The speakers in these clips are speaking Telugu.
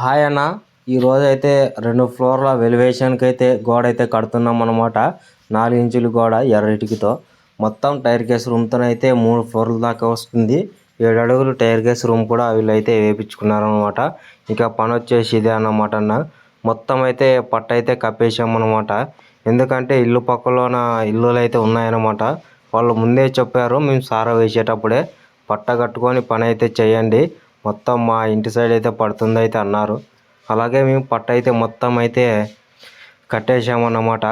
హాయ్ అన్న. ఈరోజు అయితే రెండు ఫ్లోర్ల వెలివేషన్కి అయితే గోడ అయితే కడుతున్నాం అనమాట నాలుగు ఇంచుల గోడ ఎర్ర ఇటుకతో మొత్తం టైర్ కేస్ రూమ్తో అయితే మూడు ఫ్లోర్ల దాకా వస్తుంది. ఏడు అడుగులు టైర్ కేస్ రూమ్ కూడా వీళ్ళైతే వేయించుకున్నారనమాట ఇంకా పని వచ్చేసి ఇదే అన్నమాట అన్న. మొత్తం అయితే పట్ట అయితే కప్పేసామన్నమాట ఎందుకంటే ఇల్లు పక్కలోన ఇల్లులు అయితే ఉన్నాయన్నమాట. వాళ్ళు ముందే చెప్పారు మేము సారా వేసేటప్పుడే పట్ట కట్టుకొని పని అయితే చేయండి. మొత్తం మా ఇంటి సైడ్ అయితే పడుతుంది అయితే అన్నారు. అలాగే మేము పట్ట అయితే మొత్తం అయితే కట్టేసామన్నమాట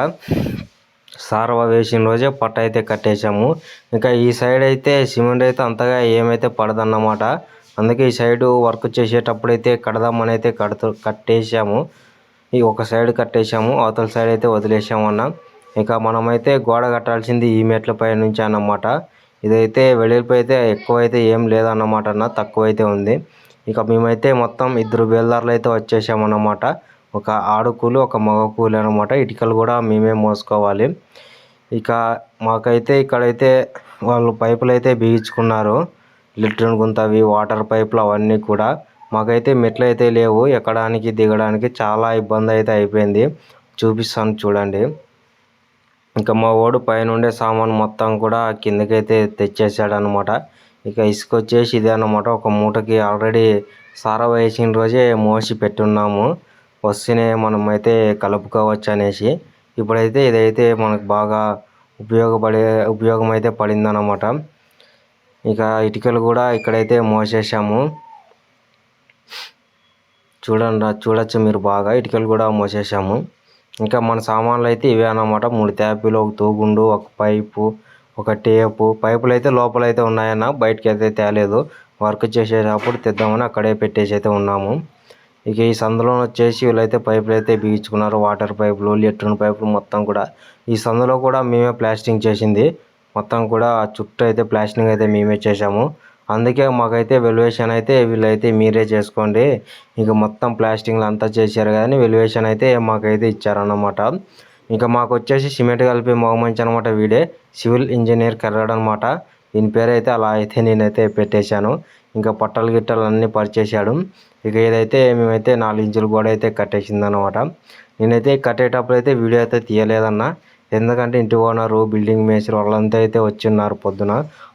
సారవ వేసిన రోజే పట్ట అయితే కట్టేసాము ఇంకా ఈ సైడ్ అయితే సిమెంట్ అయితే అంతగా ఏమైతే పడదన్నమాట. అందుకే ఈ సైడు వర్క్ చేసేటప్పుడు అయితే కడదామని అయితే కడుతూ కట్టేసాము ఈ ఒక సైడ్ కట్టేసాము అవతల సైడ్ అయితే వదిలేసాము అన్న ఇక మనమైతే గోడ కట్టాల్సింది ఈ మెట్ల పై నుంచి అన్నమాట. ఇదైతే వెడల్పు అయితే ఎక్కువ అయితే ఏం లేదన్నమాట అన్న తక్కువ అయితే ఉంది. ఇక మేమైతే మొత్తం ఇద్దరు బేల్దార్లు అయితే వచ్చేసామన్నమాట. ఒక ఆడు కూలి ఒక మగ కూలి అనమాట ఇటుకలు కూడా మేమే మోసుకోవాలి. ఇక మాకైతే ఇక్కడైతే వాళ్ళు పైపులు అయితే బిగించుకున్నారు. లిట్రన్ గుంతవి వాటర్ పైపులు అవన్నీ కూడా. మాకైతే మెట్లు అయితే లేవు. ఎక్కడానికి దిగడానికి చాలా ఇబ్బంది అయితే అయిపోయింది. చూపిస్తాను చూడండి. ఇంకా మా వాడు పైన ఉండే సామాన్ మొత్తం కూడా కిందకైతే తెచ్చేసాడు అనమాట ఇక ఇసుక వచ్చేసి ఇదే అనమాట ఒక మూటకి ఆల్రెడీ సారా వేసిన రోజే మోసి పెట్టున్నాము. వస్తేనే మనం అయితే కలుపుకోవచ్చు అనేసి ఇప్పుడైతే ఇదైతే మనకు బాగా ఉపయోగపడే ఉపయోగం అయితే పడిందనమాట ఇక ఇటుకలు కూడా ఇక్కడైతే మోసేసాము చూడండి చూడొచ్చు మీరు బాగా. ఇటుకలు కూడా మోసేసాము ఇంకా మన సామాన్లు అయితే ఇవే అన్నమాట. మూడు ట్యాపీలు ఒక తూగుండు ఒక పైపు ఒక టేపు. పైపులు అయితే లోపల అయితే ఉన్నాయన్న బయటకి అయితే తేలేదు. వర్క్ చేసేటప్పుడు తెద్దామని అక్కడే పెట్టేసి అయితే ఉన్నాము. ఇక ఈ సందులో వచ్చేసి వీళ్ళైతే పైపులు అయితే బిగించుకున్నారు. వాటర్ పైపులు లెట్రిన్ పైపులు మొత్తం కూడా. ఈ సందులో కూడా మేమే ప్లాస్టింగ్ చేసింది. మొత్తం కూడా చుట్టూ అయితే ప్లాస్టింగ్ అయితే మేమే చేసాము అందుకే మాకైతే వెల్యువేషన్ అయితే వీళ్ళైతే మీరే చేసుకోండి. ఇక మొత్తం ప్లాస్టింగ్లు అంతా చేశారు కానీ వెల్యువేషన్ అయితే మాకైతే ఇచ్చారన్నమాట. ఇంకా మాకు వచ్చేసి సిమెంట్ కలిపి మొగమంచి అనమాట వీడే సివిల్ ఇంజనీర్ కర్రాడు అనమాట దీని పేరైతే అలా అయితే నేనైతే పెట్టేశాను. ఇంకా పట్టలు గిట్టలు అన్నీ పరిచేశాడు. ఇక ఏదైతే మేమైతే నాలుగు ఇంచులు గోడ అయితే కట్టేసింది అనమాట నేనైతే కట్టేటప్పుడు అయితే వీడియో అయితే తీయలేదన్నా. ఎందుకంటే ఇంటి ఓనరు బిల్డింగ్ మేస్త్రి వాళ్ళంతా అయితే వచ్చిన్నారు పొద్దున.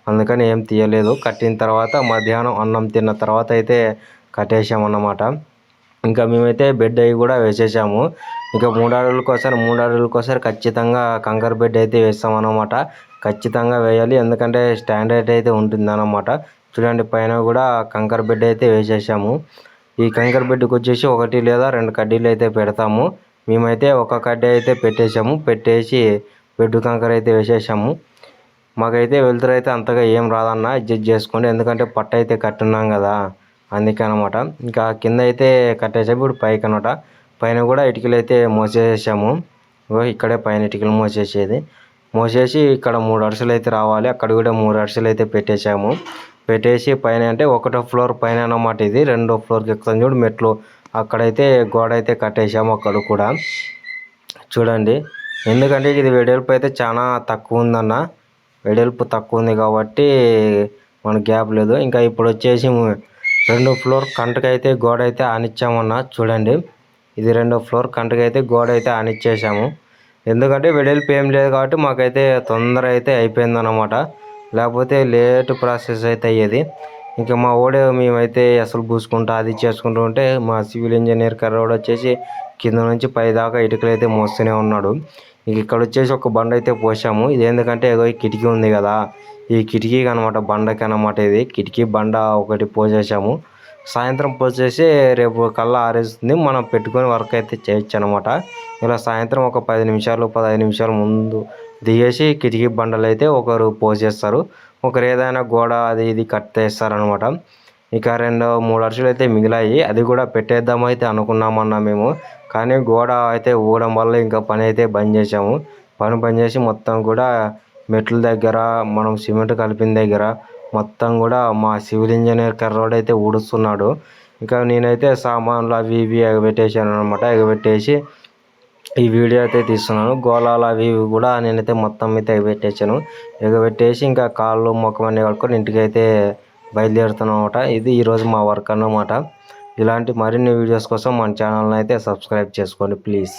అందుకని ఏం తీయలేదు. కట్టిన తర్వాత మధ్యాహ్నం అన్నం తిన్న తర్వాత అయితే కట్టేసామన్నమాట ఇంకా మేమైతే బెడ్ అవి కూడా వేసేసాము. ఇంకా మూడాడులకోసారి మూడాడులకోసారి ఖచ్చితంగా కంకర్ బెడ్ అయితే వేస్తామన్నమాట. ఖచ్చితంగా వేయాలి. ఎందుకంటే స్టాండర్డ్ అయితే ఉంటుందన్నమాట. చూడండి పైన కూడా కంకర్ బెడ్ అయితే వేసేసాము. ఈ కంకర్ బెడ్కి వచ్చేసి ఒకటి లేదా రెండు కడ్డీలు అయితే పెడతాము. మేమైతే ఒక కడ్డీ అయితే పెట్టేశాము పెట్టేసి బెడ్ కంకర అయితే వేసేసాము మాకైతే వెళ్తురు అయితే అంతగా ఏం రాదన్న అడ్జస్ట్ చేసుకోండి ఎందుకంటే పట్ట అయితే కట్టున్నాం కదా అందుకనమాట ఇంకా కింద అయితే కట్టేసాము ఇప్పుడు పైకి అనమాట పైన కూడా ఇటుకలు అయితే మోసేసాము. ఇక్కడే పైన ఇటుకలు మోసేసేది. మోసేసి ఇక్కడ మూడు అరుసలు అయితే రావాలి. అక్కడ కూడా మూడు అరుసలు అయితే పెట్టేశాము. పెట్టేసి పైన అంటే ఒకటో ఫ్లోర్ పైన అన్నమాట ఇది. రెండో ఫ్లోర్కి ఎక్కుతాం చూడు మెట్లు. అక్కడైతే గోడ అయితే కట్టేసాము అక్కడ కూడా. చూడండి. ఎందుకంటే ఇది వెడల్పు అయితే చాలా తక్కువ ఉందన్న. వెడల్పు తక్కువ ఉంది కాబట్టి మన గ్యాప్ లేదు. ఇంకా ఇప్పుడు వచ్చేసి రెండు ఫ్లోర్ కంటకైతే గోడ అయితే ఆనిచ్చామన్న. చూడండి. ఇది రెండో ఫ్లోర్ కంటకైతే గోడ అయితే ఆనిచ్చేసాము ఎందుకంటే వెడల్పు ఏం లేదు కాబట్టి మాకైతే తొందర అయితే అయిపోయిందన్నమాట. లేకపోతే లేట్ ప్రాసెస్ అయితే అయ్యేది. ఇంకా మా వాడు మేమైతే అసలు పూసుకుంటా అది చేసుకుంటూ ఉంటే మా సివిల్ ఇంజనీర్ కర్రోడు వచ్చేసి కింద నుంచి పై దాకా ఇటుకలు అయితే మోస్తూనే ఉన్నాడు. ఇక్కడ వచ్చేసి ఒక బండ అయితే పోసాము. ఇది ఎందుకంటే ఏదో కిటికీ ఉంది కదా ఈ కిటికీకి అనమాట బండకి అనమాట ఇది. కిటికీ బండ ఒకటి పోసేసాము. సాయంత్రం పోసేసి రేపు కల్లా ఆరేస్తుంది. మనం పెట్టుకొని వర్క్ అయితే చేయొచ్చు అనమాట ఇలా సాయంత్రం ఒక పది నిమిషాలు పదహైదు నిమిషాల ముందు దిగేసి కిటికీ బండలు అయితే ఒకరు పోసేస్తారు. ఒకరు ఏదైనా గోడ అది ఇది కట్టేస్తారనమాట ఇక రెండు మూడు అరుసులు అయితే మిగిలాయి. అది కూడా పెట్టేద్దాం అయితే అనుకున్నామన్నా మేము. కానీ గోడ అయితే ఊడడం వల్ల ఇంకా పని అయితే బంద్ చేసాము పని బంద్ చేసి మొత్తం కూడా మెట్ల దగ్గర మనం సిమెంట్ కలిపిన దగ్గర మొత్తం కూడా మా సివిల్ ఇంజనీర్ కర్రోడు అయితే ఊడుస్తున్నాడు. ఇంకా నేనైతే సామాన్లు అవి ఇవి ఎగబెట్టేసాను అనమాట ఎగబెట్టేసి ఈ వీడియో అయితే తీస్తున్నాను. గోళాలు అవి ఇవి కూడా నేనైతే మొత్తం అయితే ఎగబెట్టేసాను ఎగబెట్టేసి ఇంకా కాళ్ళు ముఖం అన్నీ కడుక్కొని ఇంటికి అయితే బయలుదేరుతున్నాం అనమాట ఇది ఈరోజు మా వర్క్ అన్నమాట. ఇలాంటి మరిన్ని వీడియోస్ కోసం మన ఛానల్ని అయితే సబ్స్క్రైబ్ చేసుకోండి ప్లీజ్.